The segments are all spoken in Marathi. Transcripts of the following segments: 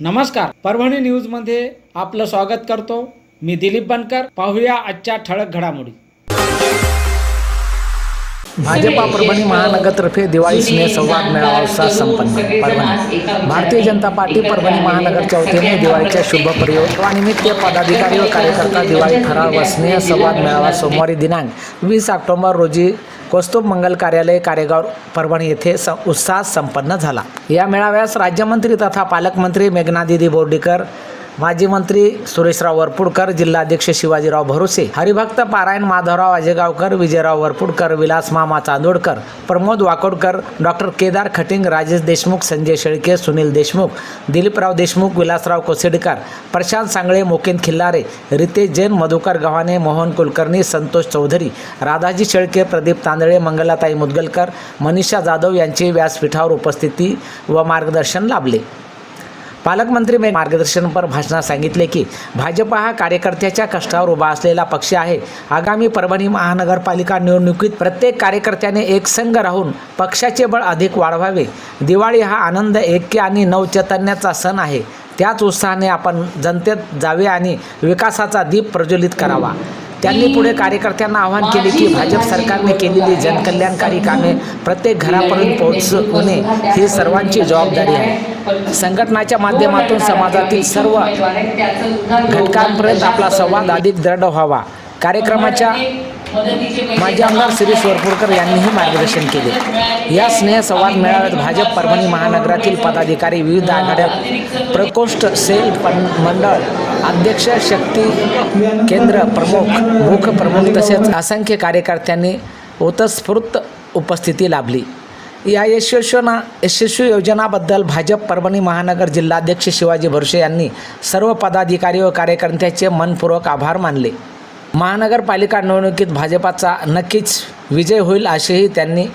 नमस्कार. परभणी न्यूजमध्ये आपलं स्वागत करतो. मी दिलीप बनकर. पाहूया आजच्या ठळक घडामोडी. भाजपा परभणी महानगरतर्फे दिवाळी स्नेह संवाद मेळावा उत्साह संपन्न. परभणी. भारतीय जनता पार्टी परभणी महानगरच्या वतीने दिवाळीच्या शुभ पर्यटनानिमित्त पदाधिकारी व कार्यकर्ता दिवाळी फराळ व स्नेह संवाद मेळावा सोमवारी दिनांक वीस ऑक्टोबर रोजी कौस्तुभ मंगल कार्यालय कारेगाव परभणी येथे स उत्साहात संपन्न झाला. या मेळाव्यास राज्यमंत्री तथा पालकमंत्री मेघनादिदी बोर्डीकर माजी मंत्री सुरेशराव वरपुडकर जिल्हाध्यक्ष शिवाजीराव भरोसे हरिभक्त पारायण माधवराव आजेगावकर विजयराव वरपुडकर विलास मामा चांदोडकर प्रमोद वाकोडकर डॉक्टर केदार खटिंग राजेश देशमुख संजय शेळके सुनील देशमुख दिलीपराव देशमुख विलासराव कोसेडकर प्रशांत सांगळे मोकेन खिल्लारे रितेश जैन मधुकर गव्हाणे मोहन कुलकर्णी संतोष चौधरी राधाजी शेळके प्रदीप तांदळे मंगलाताई मुदगलकर मनीषा जाधव यांची व्यासपीठावर उपस्थिती व मार्गदर्शन लाभले. पालकमंत्री मे मार्गदर्शनपर भाषणात सांगितले की भाजपा हा कार्यकर्त्याच्या कष्टावर उभा असलेला पक्ष आहे. आगामी परभणी महानगरपालिका निवडणुकीत प्रत्येक कार्यकर्त्याने एक संघ राहून पक्षाचे बळ अधिक वाढवावे. दिवाळी हा आनंद ऐक्य आणि नवचैतन्याचा सण आहे. त्याच उत्साहाने आपण जनतेत जावे आणि विकासाचा दीप प्रज्वलित करावा. त्यांनी पुढे कार्यकर्त्यांना आवाहन केले की भाजप सरकारने केलेली जनकल्याणकारी कामे प्रत्येक घरापर्यंत पोहोचवणे ही सर्वांची जबाबदारी आहे. संघटनाच्या माध्यमातून समाजातील सर्व घटकांपर्यंत आपला संवाद अधिक दृढ व्हावा. कार्यक्रमाच्या माजी आमदार शिरीष वरपुडकर यांनीही मार्गदर्शन केले. या स्नेह संवाद मेळाव्यात भाजप परभणी महानगरातील पदाधिकारी विविध आघाड्या प्रकोष्ठ सेल मंडळ अध्यक्ष शक्ती केंद्र प्रमुख मुख प्रमुख तसेच असंख्य कार्यकर्त्यांनी ओतस्फूर्त उपस्थिती लाभली. या यशस्वीना यशस्वी योजनाबद्दल भाजप परभणी महानगर जिल्हाध्यक्ष शिवाजी भरसे यांनी सर्व पदाधिकारी व कार्यकर्त्यांचे मनपूर्वक आभार मानले. महानगरपालिका निवडणुकीत भाजपाचा नक्कीच विजय होईल असेही त्यांनी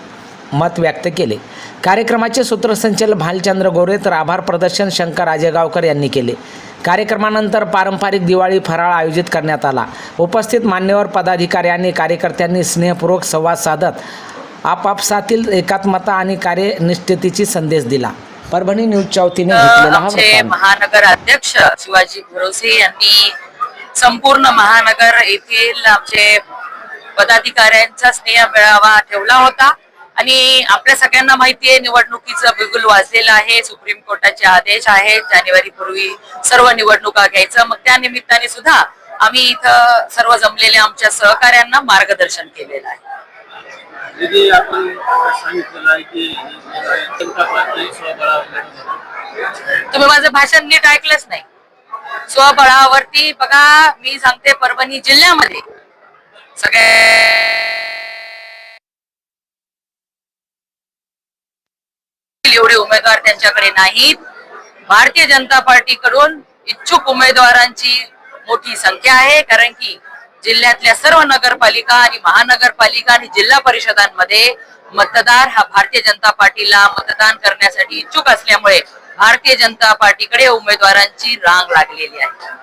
मत व्यक्त केले. कार्यक्रमाचे सूत्रसंचालक भालचंद्र गोरे तर आभार प्रदर्शन शंकर राजेगावकर यांनी केले. कार्यक्रमानंतर पारंपरिक दिवाळी फराळ आयोजित करण्यात आला. उपस्थित मान्यवर पदाधिकारी आणि कार्यकर्त्यांनी स्नेहपूर्वक संवाद साधत आपापसातील एकात्मता आणि कार्यनिष्ठतेची संदेश दिला. परभणी आमचे वृत्तांत. महानगर अध्यक्ष शिवाजी भरोसे यांनी संपूर्ण महानगर येथील आमचे पदाधिकाऱ्यांचा स्नेह मेळावा ठेवला होता. आणि आपल्या सगळ्यांना माहिती आहे निवडणुकीचं बिगुल वाजलेलं आहे सुप्रीम कोर्टाचे आदेश आहेत जानेवारी पूर्वी सर्व निवडणुका घ्यायचं. मग त्या निमित्ताने सुद्धा आम्ही इथं सर्व जमलेल्या आमच्या सहकाऱ्यांना मार्गदर्शन केलेलं आहे. तुम्ही माझं भाषण नीट ऐकलंच नाही. स्वबळावरती बघा मी सांगते परभणी जिल्ह्यामध्ये सगळे एवढे उमेदवार त्यांच्याकडे नाहीत. भारतीय जनता पार्टीकडून इच्छुक उमेदवारांची मोठी संख्या आहे कारण की जिल्ह्यातल्या सर्व नगरपालिका आणि महानगरपालिका आणि जिल्हा परिषदांमध्ये मतदार हा भारतीय जनता पार्टीला मतदान करण्यासाठी इच्छुक असल्यामुळे भारतीय जनता पार्टीकडे उमेदवारांची रांग लागलेली आहे.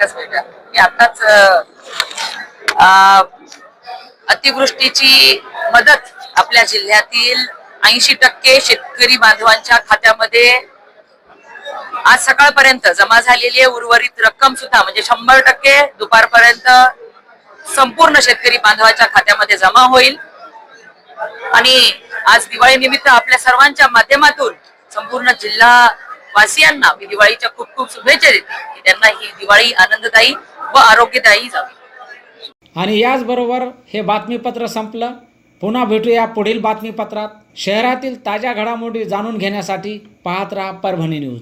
द्या. बरं, मी आताच अतिवृष्टीची मदत आपल्या जिल्ह्यातील ऐंशी टक्के शेतकरी बांधवांच्या खात्यामध्ये आज सकाळपर्यंत जमा झालेली आहे उर्वरित रक्कम सुद्धा म्हणजे शंभर टक्के दुपारपर्यंत संपूर्ण शेतकरी बांधवाच्या खात्यामध्ये जमा होईल आणि आज दिवाळी निमित्त आपल्या सर्वांच्या माध्यमातून संपूर्ण जिल्हा वासियांना मी दिवाळीच्या खूप खूप शुभेच्छा देते की त्यांना ही दिवाळी आनंददायी व आरोग्यदायी जावी. आणि याचबरोबर हे बातमीपत्र संपलं. पुन्हा भेटूया पुढील बातमीपत्रात. शहरातील ताज्या घडामोडी जाणून घेण्यासाठी पाहत राहा परभणी न्यूज.